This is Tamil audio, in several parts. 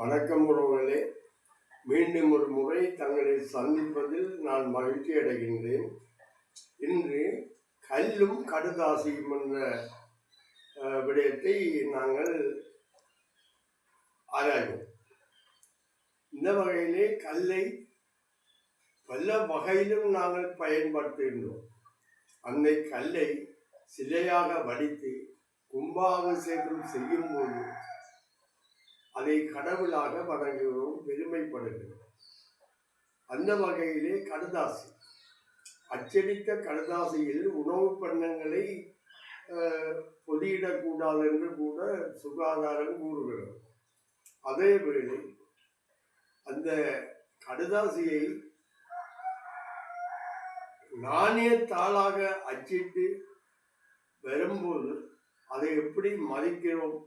வணக்கம் உறவுகளே. மீண்டும் ஒரு முறை தங்களை சந்திப்பதில் நான் மகிழ்ச்சி அடைகின்றேன். இன்று கல்லும் கடுதாசியும் என்ற விடயத்தை நாங்கள் ஆராய்வோம். இந்த வகையிலே கல்லை பல வகையிலும் நாங்கள் பயன்படுத்துகின்றோம். அந்த கல்லை சிலையாக வடித்து கும்பாபிஷேகம் செய்யும்போது அதை கடவுளாக வணங்குகிறோம் பெருமைப்படுகிறோம். அந்த வகையிலே கடுதாசி. அச்சடித்த கடுதாசியில் உணவு பண்ணங்களை பொதியிடக்கூடாது என்று கூட சுகாதாரம் கூறுகிறது. அதே வேளை அந்த கடுதாசியை நாணயத்தாளாக அச்சிட்டு வரும்போது அதை எப்படி மதிக்கிறோம்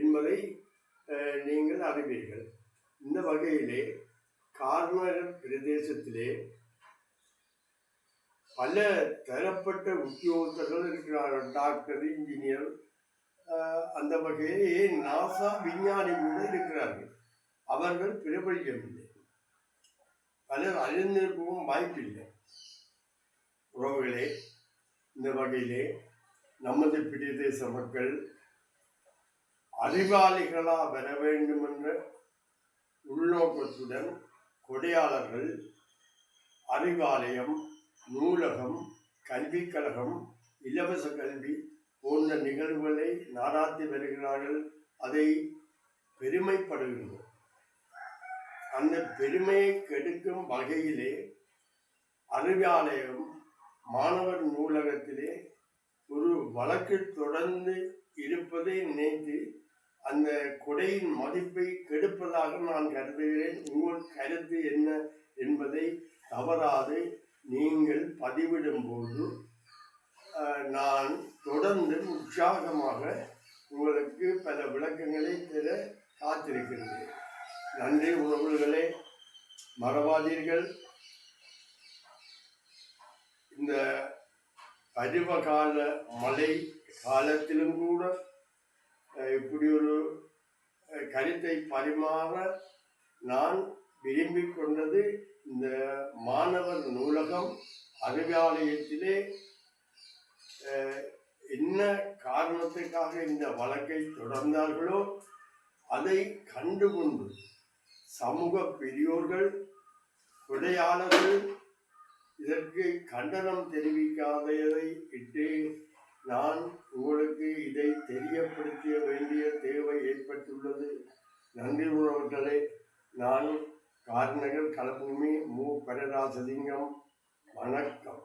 என்பதை நீங்கள் அறிவீர்கள். இந்த வகையிலே கார்னகர் பிரதேசத்திலே பல தரப்பட்ட உத்தியோகத்தர்கள் இருக்கிறார்கள். டாக்டர் இன்ஜினியர் அந்த வகையிலே நாசா விஞ்ஞானி கூட இருக்கிறார்கள். அவர்கள் பிரபலியமில்லை பலர் அறிந்திருக்கவும் வாய்ப்பில்லை. உறவுகளே இந்த வகையிலே நமது பிரதேச மக்கள் அறிவாளிகளா வர வேண்டும் என்ற உள்நோக்கத்துடன் கொடையாளர்கள் அறிவாலயம் நூலகம் கல்விக் கழகம் இலவச கல்வி போன்ற நிகழ்வுகளை நாடாத்தி வருகிறார்கள். அதை பெருமைப்படுகின்றோம் அந்த பெருமையை கெடுக்கும் வகையிலே அறிவாலயம் மாணவர் நூலகத்திலே ஒரு வழக்கு தொடர்ந்து இருப்பதை நினைத்து அந்த கொடையின் மதிப்பை கெடுப்பதாக நான் கருதுகிறேன். உங்கள் கருத்து என்ன என்பதை தவறாது. நீங்கள் பதிவிடும்போது நான் தொடர்ந்து உற்சாகமாக உங்களுக்கு பல விளக்கங்களை தர காத்திருக்கின்றேன் நன்றி உறவுகளே. மறவாதீர்கள். இந்த பருவகால மழை காலத்திலும் கூட கருத்தை பரிமாற நான் விரும்பிக் கொண்டது இந்த மாணவர் நூலகம் அறிவாலயத்திலே என்ன காரணத்துக்காக இந்த வழக்கை தொடர்ந்தார்களோ அதை கண்டுகொண்டு சமூக பெரியோர்கள் கொடையாளர்கள் இதற்கு கண்டனம் தெரிவிக்காததை இட்டு நான் உங்களுக்கு இதை தெரிய வேண்டிய தேவை ஏற்பட்டுள்ளது நன்றி உறவுகளே நான் கார்நகர் கலபூமி மு. பரராசலிங்கம் வணக்கம்.